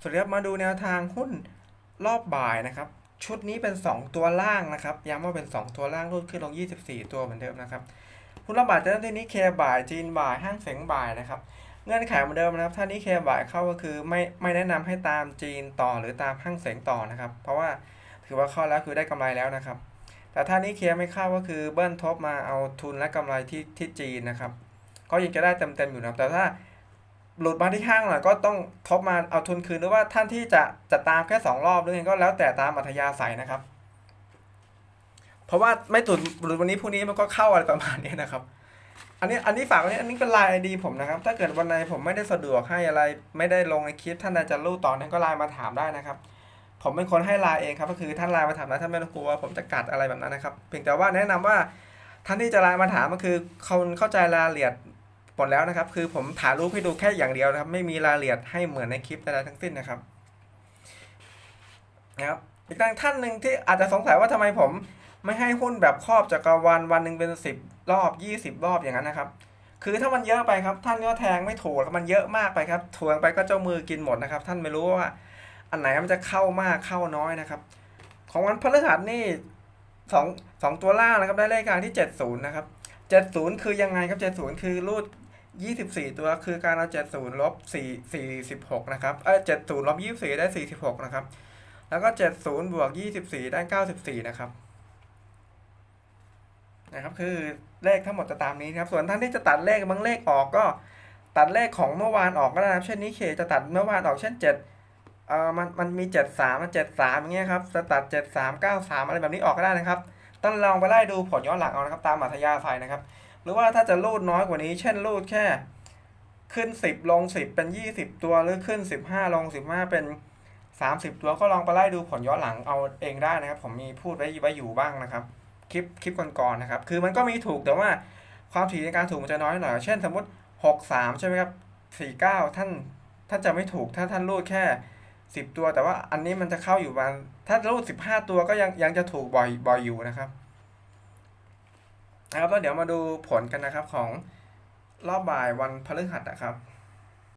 สวัสดีครับมาดูแนวทางหุ้นรอบบ่ายนะครับ ชุดนี้เป็น 2 ตัวล่างนะครับย้ำว่าเป็น 2 ตัวล่างรูดขึ้นลง 24 ตัวเหมือนเดิมนะครับหุ้นรอบบ่ายจะเริ่มที่นี้เคบ่ายจีนบ่ายห้างเสงบ่ายนะครับเงื่อนไขเหมือนเดิมนะครับ ถ้านี้เคบ่ายเข้าก็คือไม่ไม่แนะนำให้ตามจีนต่อหรือตามห้างเสงต่อนะครับ เพราะว่าถือว่าเข้าแล้วคือได้กำไรแล้วนะครับ แต่ถ้านี้เคไม่เข้าก็คือเบิ้ลทบมาเอาทุนและกำไรที่ที่จีนนะครับ ก็ยังจะได้เต็มๆอยู่นะครับแต่ถ้า หลุดมาที่ห้างหน่อยก็ต้องทบมาเอาทุนคืนหรือว่าท่านที่จะจะตามแค่สองรอบหรือไงก็แล้วแต่ตามอัธยาศัยนะครับ เพราะว่าไม่ตุดหลุดวันนี้พรุ่งนี้มันก็เข้าอะไรประมาณนี้นะครับ อันนี้อันนี้ฝากไว้อันนี้เป็นไลน์ไอดีผมนะครับ ถ้าเกิดวันไหนผมไม่ได้สะดวกให้อะไร ไม่ได้ลงในคลิป ท่านใดจะรู้ต่อนั้นก็ไลน์มาถามได้นะครับ ผมเป็นคนให้ไลน์เองครับ ก็คือท่านไลน์มาถามนะท่านไม่ต้องกลัวว่าผมจะกัดอะไรแบบนั้นนะครับ เพียงแต่ว่าแนะนำว่าท่านที่จะไลน์มาถามก็คือคนเข้าใจรายละเอียด หมดแล้วนะครับ คือผมถ่ายรูปให้ดูแค่อย่างเดียวนะครับ ไม่มีรายละเอียดให้เหมือนในคลิปใดๆทั้งสิ้นนะครับนะครับอีกท่านหนึ่งที่อาจจะสงสัยว่าทำไมผม ไม่ให้หุ้นแบบครอบจักรวาลวันหนึ่งเป็นสิบรอบยี่สิบรอบอย่างนั้นนะครับ คือถ้ามันเยอะไปครับ ท่านก็แทงไม่ถูกมันเยอะมากไปครับทวงไปก็เจ้ามือกินหมดนะครับ ท่านไม่รู้ว่า อันไหนมันจะเข้ามากเข้าน้อยนะครับ ของวันพฤหัสนี่สองสองตัวล่างนะครับได้เลขกลางที่เจ็ดศูนย์นะครับเจ็ดศูนย์คือยังไงครับเจ็ดศูนย์คือรูด 24 ตัวคือการเอา 70ลบ4 46 นะครับ เออ70ลบ24 ได้ 46 นะครับ แล้วก็ 70บวก24 ได้ 94 นะครับ นะครับ คือเลขทั้งหมดจะตามนี้นครับ ส่วนท่านที่จะตัดเลขบางเลขออกก็ตัดเลขของเมื่อวานออกก็ได้นะครับ เช่นนี้เคจะตัดเมื่อวานออกเช่น 7 เอ่อ มัน มันมี 73มัน73อย่างเงี้ยครับ จะตัด 73 93 อะไรแบบนี้ออกก็ได้นะครับ ต้องลองไปไล่ดูผลย้อนหลังเอานะครับ ตามอัธยาศัยนะครับ รือว่าถ้าจะรูดน้อยกว่านี้ เช่นรูดแค่ ขึ้น 10 ลง 10 เป็น 20 ตัวหรือขึ้น 15 ลง 15 เป็น 30 ตัวก็ลองไปไล่ดูผลย้อนหลังเอาเองได้นะครับ ผมมีพูดไว้ไว้อยู่บ้างนะครับ คลิปคลิปก่อนๆนะครับ คือมันก็มีถูกแต่ว่าความถี่ในการถูกมันจะน้อยหน่อย เช่น สมมติ 63 ใช่ไหมครับ 49 ท่านท่านจะไม่ถูกถ้าท่านรูดแค่ 10 ตัว แต่ว่าอันนี้มันจะเข้าอยู่ประมาณถ้ารูด 15 ตัวก็ยังยังจะถูกบ่อยบ่อยอยู่นะครับ นะครับแล้วเดี๋ยวมาดูผลกันนะครับของรอบบ่ายวันพฤหัสนะครับ